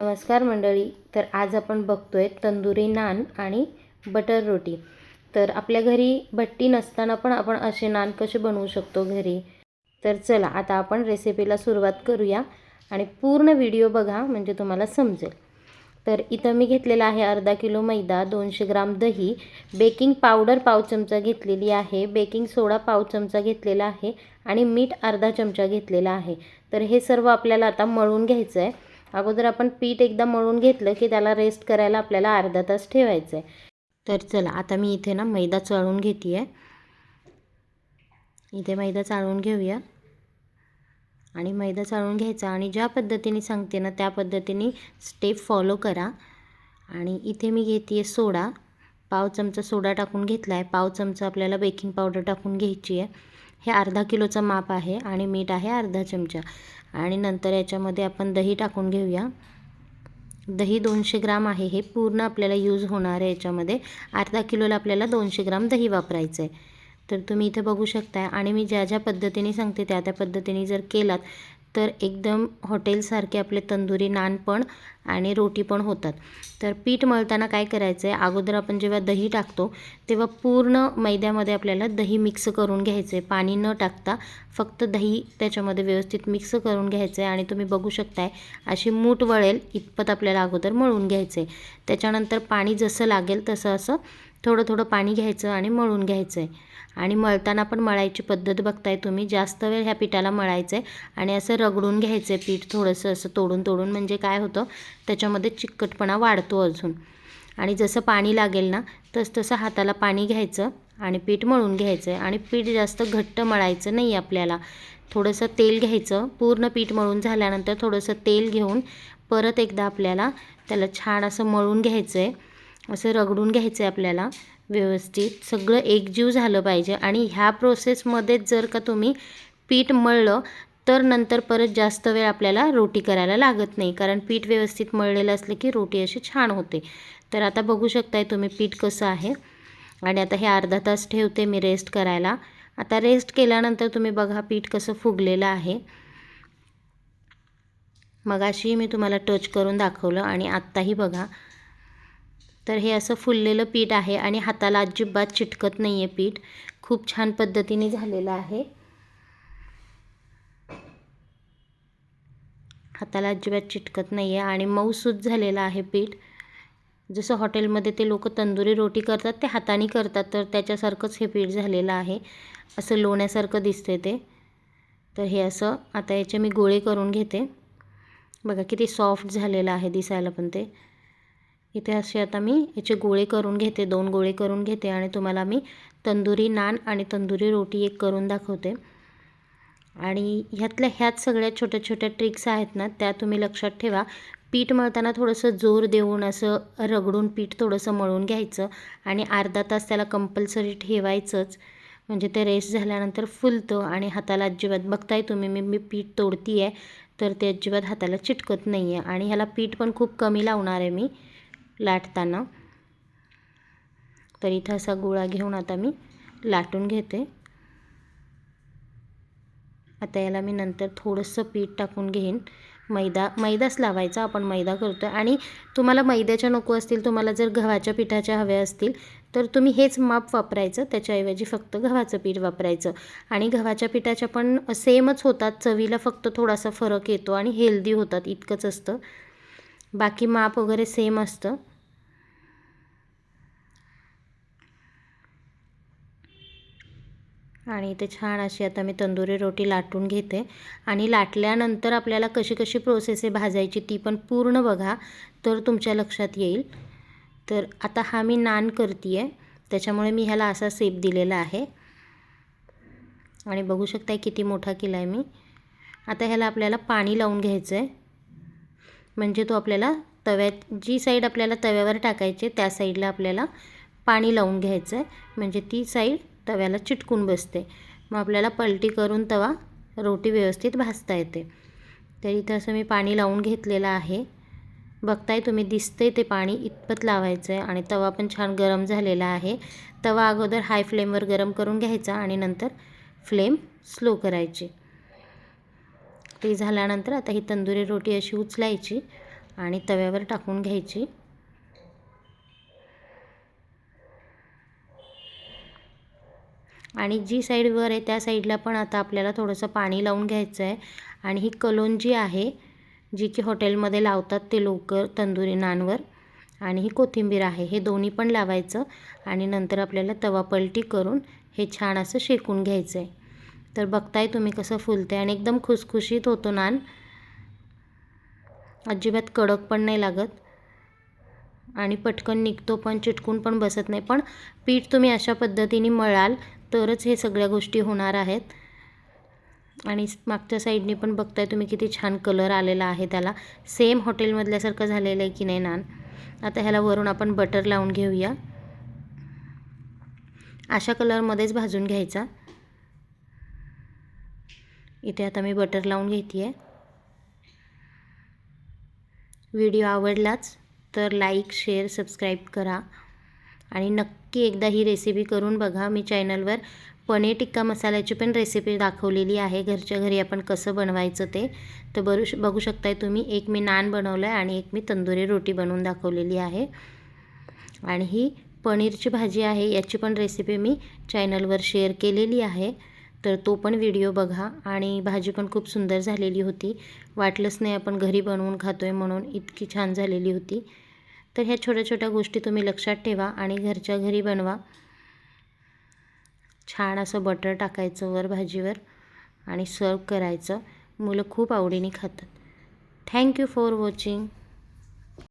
नमस्कार मंडळी तर आज आपण बघतोय तंदुरी नान आणि बटर रोटी. तर आपल्या घरी भट्टी नसताना पण आपण असे नान कसे बनवू शकतो घरी? तर चला आता आपण रेसिपीला सुरुवात करूया आणि पूर्ण व्हिडिओ बघा म्हणजे तुम्हाला समजेल. तर इथं मी घेतलेला आहे अर्धा किलो मैदा दोनशे ग्राम दही बेकिंग पावडर पाव चमचा घेतलेली आहे बेकिंग सोडा पाव चमचा घेतलेला आहे आणि मीठ अर्धा चमचा घेतलेला आहे. तर हे सर्व आपल्याला आता मळून घ्यायचं आहे अगोदर आपण पीठ एकदा मळून घेतलं की त्याला रेस्ट करायला आपल्याला अर्धा तास ठेवायचं आहे तर चला आता मी इथे ना मैदा चाळून घेते आहे इथे मैदा चाळून घेऊया. आणि मैदा चाळून घ्यायचा आणि ज्या पद्धतीने सांगते ना त्या पद्धतीने स्टेप फॉलो करा. आणि इथे मी घेते आहे सोडा. पाव चमचा सोडा टाकून घेतला आहे पाव चमचा आपल्याला बेकिंग पावडर टाकून घ्यायची आहे हे अर्धा किलोचं माप आहे आणि मीठ आहे अर्धा चमचा. आणि नंतर याच्यामध्ये आपण दही टाकून घेऊया. दही दोनशे ग्राम आहे हे पूर्ण आपल्याला यूज होणार आहे याच्यामध्ये. अर्धा किलोला आपल्याला दोनशे ग्राम दही वापरायचं आहे तर तुम्ही इथे बघू शकताय. आणि मी ज्या ज्या पद्धतीने सांगते त्या त्या पद्धतीने जर केलात तर एकदम हॉटेलसारखे आपले तंदुरी नान पण आणि रोटी पण होतात. तर पीठ मळताना काय करायचं आहे अगोदर आपण जेव्हा दही टाकतो तेव्हा पूर्ण मैद्यामध्ये आपल्याला दही मिक्स करून घ्यायचं आहे पाणी न टाकता फक्त दही त्याच्यामध्ये व्यवस्थित मिक्स करून घ्यायचं आहे आणि तुम्ही बघू शकताय अशी मूठ वळेल इतपत आपल्याला अगोदर मळून घ्यायचं आहे त्याच्यानंतर पाणी जसं लागेल तसं असं थोडं थोडं पाणी घ्यायचं आणि मळून घ्यायचं आहे आणि मळताना पण मळायची पद्धत बघताय तुम्ही. जास्त वेळ ह्या पिठाला मळायचं आहे आणि असं रगडून घ्यायचं आहे पीठ थोडंसं असं तोडून तोडून म्हणजे काय होतं त्याच्यामध्ये चिकटपणा वाढतो अजून. आणि जसं पाणी लागेल ना तस तसं हाताला पाणी घ्यायचं आणि पीठ मळून घ्यायचं आहे आणि पीठ जास्त घट्ट मळायचं नाही आपल्याला. थोडंसं तेल घ्यायचं. पूर्ण पीठ मळून झाल्यानंतर थोडंसं तेल घेऊन परत एकदा आपल्याला त्याला छान असं मळून घ्यायचं आहे असं रगडून घ्यायचं आहे आपल्याला व्यवस्थित. सगळं एकजीव झालं पाहिजे. आणि ह्या प्रोसेसमध्येच जर का तुम्ही पीठ मळलं तर नंतर परत जास्त वेळ आपल्याला रोटी करायला लागत नाही. कारण पीठ व्यवस्थित मळलेलं असलं की रोटी अशी छान होते. तर आता बघू शकताय तुम्ही पीठ कसं आहे. आणि आता हे अर्धा तास ठेवते मी रेस्ट करायला. आता रेस्ट केल्यानंतर तुम्ही बघा पीठ कसं फुगलेलं आहे. मगाशी मी तुम्हाला टच करून दाखवलं. आणि आत्ताही बघा तर हे असं फुललेलं पीठ आहे आणि हाताला अजिबात चिटकत नाही आहे पीठ. खूप छान पद्धतीने झालेलं आहे. हाताला अजिबात चिटकत नाही आहे आणि मऊसूत झालेलं आहे पीठ. जसं हॉटेलमध्ये ते लोक तंदुरी रोटी करतात ते हाताने करतात तर त्याच्यासारखंच हे पीठ झालेलं आहे. असं लोण्यासारखं दिसते ते. तर हे असं आता याचे मी गोळे करून घेते. बघा किती सॉफ्ट झालेलं आहे दिसायला पण ते. इथे असे आता मी याचे गोळे करून घेते दोन गोळे करून घेते आणि तुम्हाला मी तंदुरी नान आणि तंदुरी रोटी एक करून दाखवते. आणि ह्यातल्या ह्यात सगळ्या छोट्या छोट्या ट्रिक्स आहेत ना त्या तुम्ही लक्षात ठेवा. पीठ मळताना थोडंसं जोर देऊन असं रगडून पीठ थोडंसं मळून घ्यायचं आणि अर्धा तास त्याला कंपल्सरी ठेवायचंच. म्हणजे ते रेस्ट झाल्यानंतर फुलतं आणि हाताला अजिबात बघताय तुम्ही मी मी पीठ तोडती आहे तर ते अजिबात हाताला चिटकत नाही आहे आणि ह्याला पीठ पण खूप कमी लावणार आहे मी. लाटताना. तर इथं असा गोळा घेऊन आता मी लाटून घेते. आता याला मी नंतर थोडंसं पीठ टाकून घेईन. मैदा मैदाच लावायचा आपण मैदा करतो आहे आणि तुम्हाला मैद्याच्या नको असतील तुम्हाला जर गव्हाच्या पिठाच्या हव्या असतील तर तुम्ही हेच माप वापरायचं. त्याच्याऐवजी फक्त गव्हाचं पीठ वापरायचं. आणि गव्हाच्या पिठाच्या पण सेमच होतात. चवीला फक्त थोडासा फरक येतो आणि हेल्दी होतात. इतकंच असतं. बाकी माप वगैरे सेम असतं. आणि इथे छान अशी आता मी तंदुरी रोटी लाटून घेते. आणि लाटल्यानंतर आपल्याला कशी कशी प्रोसेस आहे भाजायची ती पण पूर्ण बघा तर तुमच्या लक्षात येईल. तर आता हा मी नान करते आहे त्याच्यामुळे मी ह्याला असा सेप दिलेला आहे. आणि बघू शकताय किती मोठा केला आहे मी. आता ह्याला आपल्याला पाणी लावून घ्यायचं आहे म्हणजे तो आपल्याला तव्यात जी साईड आपल्याला तव्यावर टाकायची त्या साईडला आपल्याला पाणी लावून घ्यायचं आहे म्हणजे ती साईड तव्याला चिटकून बसते. मग आपल्याला पलटी करून तवा रोटी व्यवस्थित भाजता येते. तर इथं असं मी पाणी लावून घेतलेलं आहे. बघताय तुम्ही दिसतंय ते पाणी इतपत लावायचं आहे आणि तवा पण छान गरम झालेला आहे. तवा अगोदर हाय फ्लेमवर गरम करून घ्यायचा आणि नंतर फ्लेम स्लो करायची. ते झाल्यानंतर आता ही तंदुरी रोटी अशी उचलायची आणि तव्यावर टाकून घ्यायची. आणि जी साईड वर आहे त्या साईडला पण आता आपल्याला थोडंसं पाणी लावून घ्यायचं आहे. आणि ही कलोंजी आहे जी की हॉटेलमध्ये लावतात ते लोक तंदुरी नानवर. आणि ही कोथिंबीर आहे हे दोन्ही पण लावायचं आणि नंतर आपल्याला तवा पलटी करून हे छान असं शेकून घ्यायचं आहे तर बघताय तुम्ही कसं फुलतं आणि एकदम खुसखुशीत होतो नान. अजिबात कडक पण नाही लागत. आणि पटकन निघतो पण चिटकून पण बसत नाही. पण पीठ तुम्ही अशा पद्धतीने मळाल तरच हे सगळ्या गोष्टी होणार आहेत. आणि मागच्या साईडने पण बघताय तुम्ही किती छान कलर आलेला आहे त्याला. सेम हॉटेलमधल्यासारखं झालेलं आहे की नाही नान? आता ह्याला वरून आपण बटर लावून घेऊया. अशा कलरमध्येच भाजून घ्यायचा. इथे आता मी बटर लावून घेते आहे व्हिडिओ आवडलाच तर लाईक शेअर सबस्क्राईब करा. आणि नक्की एकदा ही रेसिपी करून बघा. मी चॅनलवर पनीर टिक्का मसाल्याची पण रेसिपी दाखवलेली आहे. घरच्या घरी आपण कसं बनवायचं ते. तर बरू बघू शकताय तुम्ही. एक मी नान बनवलं आहे आणि एक मी तंदुरी रोटी बनवून दाखवलेली आहे. आणि ही पनीरची भाजी आहे. याची पण रेसिपी मी चॅनलवर शेअर केलेली आहे. तर तो पण व्हिडिओ बघा. आणि भाजी पण खूप सुंदर झालेली होती. वाटलंच नाही आपण घरी बनवून खातो आहे म्हणून इतकी छान झालेली होती. तर ह्या छोट्या छोट्या गोष्टी तुम्ही लक्षात ठेवा आणि घरच्या घरी बनवा. छान असं बटर टाकायचं वर भाजीवर आणि सर्व करायचं. मुलं खूप आवडीने खातात. Thank you for watching